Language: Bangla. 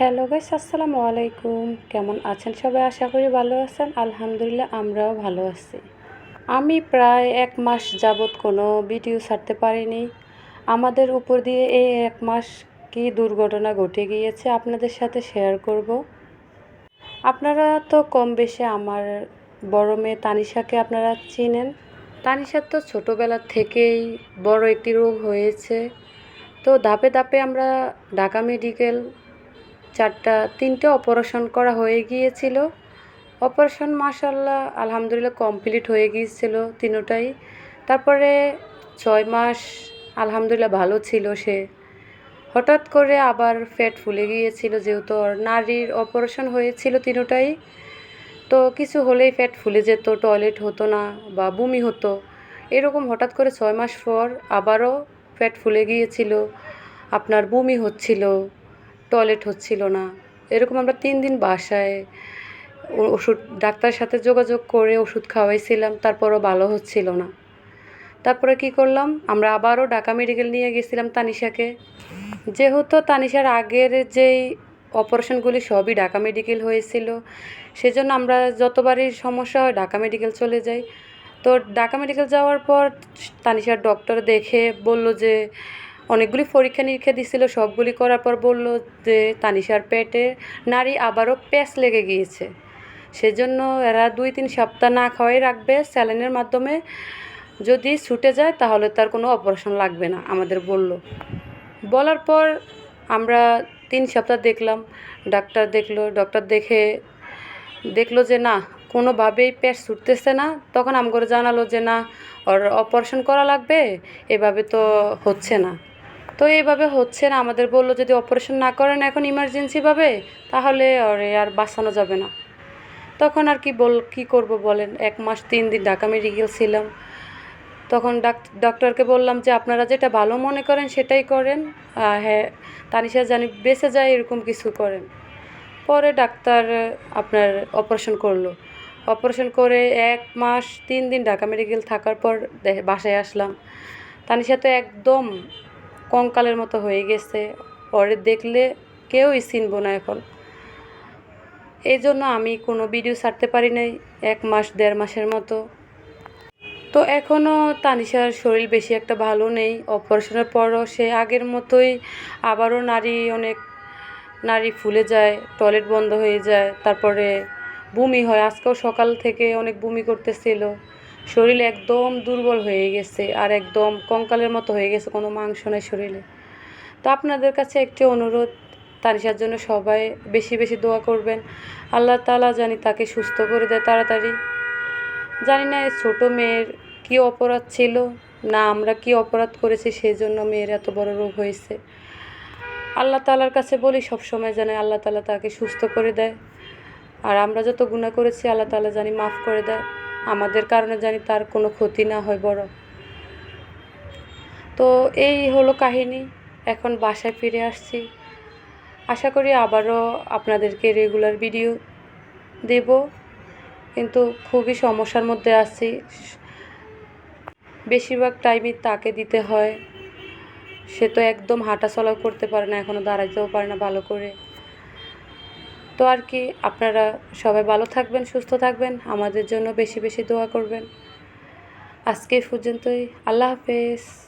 হ্যালো গাইস, আসসালামু আলাইকুম। কেমন আছেন সবাই? আশা করি ভালো আছেন। আলহামদুলিল্লাহ, আমরাও ভালো আছি। আমি প্রায় এক মাস যাবৎ কোনো ভিডিও ছাড়তে পারিনি। আমাদের উপর দিয়ে এই এক মাস কি দুর্ঘটনা ঘটে গিয়েছে আপনাদের সাথে শেয়ার করব। আপনারা তো কম বেশি আমার বড় মেয়ে তানিশাকে আপনারা চিনেন। তানিশার তো ছোটোবেলা থেকেই বড় একটি রোগ হয়েছে। তো ধাপে ধাপে আমরা ঢাকা মেডিকেল চারটা, তিনটে অপারেশন করা হয়ে গিয়েছিল। অপারেশন মাসাল্লাহ আলহামদুলিল্লাহ কমপ্লিট হয়ে গিয়েছিল তিনোটাই। তারপরে ছয় মাস আলহামদুলিল্লাহ ভালো ছিল সে। হঠাৎ করে আবার ফ্যাট ফুলে গিয়েছিল যেহেতু নারীর অপারেশন হয়েছিল তিনোটাই। তো কিছু হলেই ফ্যাট ফুলে যেত টয়লেট হতো না বা বমি হতো। এরকম হঠাৎ করে ছয় মাস পর আবারও ফ্যাট ফুলে গিয়েছিল। আপনার বমি হচ্ছিল। টয়লেট হচ্ছিল না। এরকম আমরা তিন দিন বাসায় ওষুধ, ডাক্তারের সাথে যোগাযোগ করে ওষুধ খাওয়াইছিলাম, তারপরও ভালো হচ্ছিল না। তারপরে কি করলাম, আমরা আবারও ঢাকা মেডিকেল নিয়ে গেছিলাম তানিশাকে। যেহেতু তানিশার আগের যেই অপারেশনগুলি সবই ঢাকা মেডিকেল হয়েছিল, সেজন্য আমরা যতবারই সমস্যা হয় ঢাকা মেডিকেল চলে যাই। তো ঢাকা মেডিকেল যাওয়ার পর তানিশার ডক্টর দেখে বলল যে অনেকগুলি পরীক্ষা নিরীক্ষা দিছিল, সবগুলি করার পর বলল যে তানিশার পেটে নারী আবারও প্যাঁচ লেগে গিয়েছে। সেজন্য এরা দুই তিন সপ্তাহ না খাওয়াই রাখবে, স্যালাইনের মাধ্যমে যদি ছুটে যায় তাহলে তার কোনো অপারেশন লাগবে না, আমাদের বলল। বলার পর আমরা তিন সপ্তাহ দেখলাম, ডাক্তার দেখল, ডক্টর দেখে দেখল যে না, কোনোভাবেই পেট ছুটতেছে না। তখন আমগরে জানালো যে না, ওর অপারেশন করা লাগবে, এভাবে তো হচ্ছে না। তো এইভাবে হচ্ছে না, আমাদের বলল যদি অপারেশন না করেন এখন ইমার্জেন্সিভাবে তাহলে ওরে আর বাঁচানো যাবে না। তখন আর কি বল, কি করব বলেন, এক মাস তিন দিন ঢাকা মেডিকেল ছিলাম। তখন ডাক- ডক্টরকে বললাম যে আপনারা যেটা ভালো মনে করেন সেটাই করেন হ্যাঁ তানিশা জানি বেঁচে যায় এরকম কিছু করেন। পরে ডাক্তার আপনার অপারেশন করল। অপারেশন করে এক মাস তিন দিন ঢাকা মেডিকেল থাকার পর বাসায় আসলাম। তানিশা তো একদম কঙ্কালের মতো হয়ে গেছে। পরে দেখলে কেউই চিনবো না এখন। এই জন্য আমি কোনো ভিডিও ছাড়তে পারি নাই, এক মাস, দেড় মাসের মতো। তো এখনও তানিশার শরীর বেশি একটা ভালো নেই। অপারেশনের পরও সে আগের মতোই আবারও নারী অনেক নারী ফুলে যায়, টয়লেট বন্ধ হয়ে যায়, তারপরে বমি হয়। আজকেও সকাল থেকে অনেক বমি করতেছিল। শরীর একদম দুর্বল হয়ে গেছে আর একদম কঙ্কালের মতো হয়ে গেছে, কোনো মাংস নেই শরীরে। তো আপনাদের কাছে একটি অনুরোধ, তানিশার জন্য সবাই বেশি বেশি দোয়া করবেন। আল্লাহ তালা জানি তাকে সুস্থ করে দেয় তাড়াতাড়ি। জানি না এই ছোটো মেয়ের কী অপরাধ ছিল, না আমরা কি অপরাধ করেছি সেই জন্য মেয়ের এত বড় রোগ হয়েছে। আল্লাহ তালার কাছে বলি, সবসময় জানে আল্লাহ তালা তাকে সুস্থ করে দেয়। আর আমরা যত গুণা করেছি, আল্লাহ তালা জানি মাফ করে দেয়। আমাদের কারণে জানি তার কোনো ক্ষতি না হয় বড় তো এই হলো কাহিনী, এখন বাসায় ফিরে আসছি। আশা করি আবারও আপনাদেরকে রেগুলার ভিডিও দেব, কিন্তু খুবই সমস্যার মধ্যে আছি। বেশিরভাগ টাইমই তাকে দিতে হয়। সে তো একদম হাঁটা চলাও করতে পারে না এখনও দাঁড়াইতেও পারে না ভালো করে। তো আর কি, আপনারা সবাই ভালো থাকবেন, সুস্থ থাকবেন, আমাদের জন্য বেশি বেশি দোয়া করবেন। আজকে পর্যন্তই, আল্লাহ হাফেজ।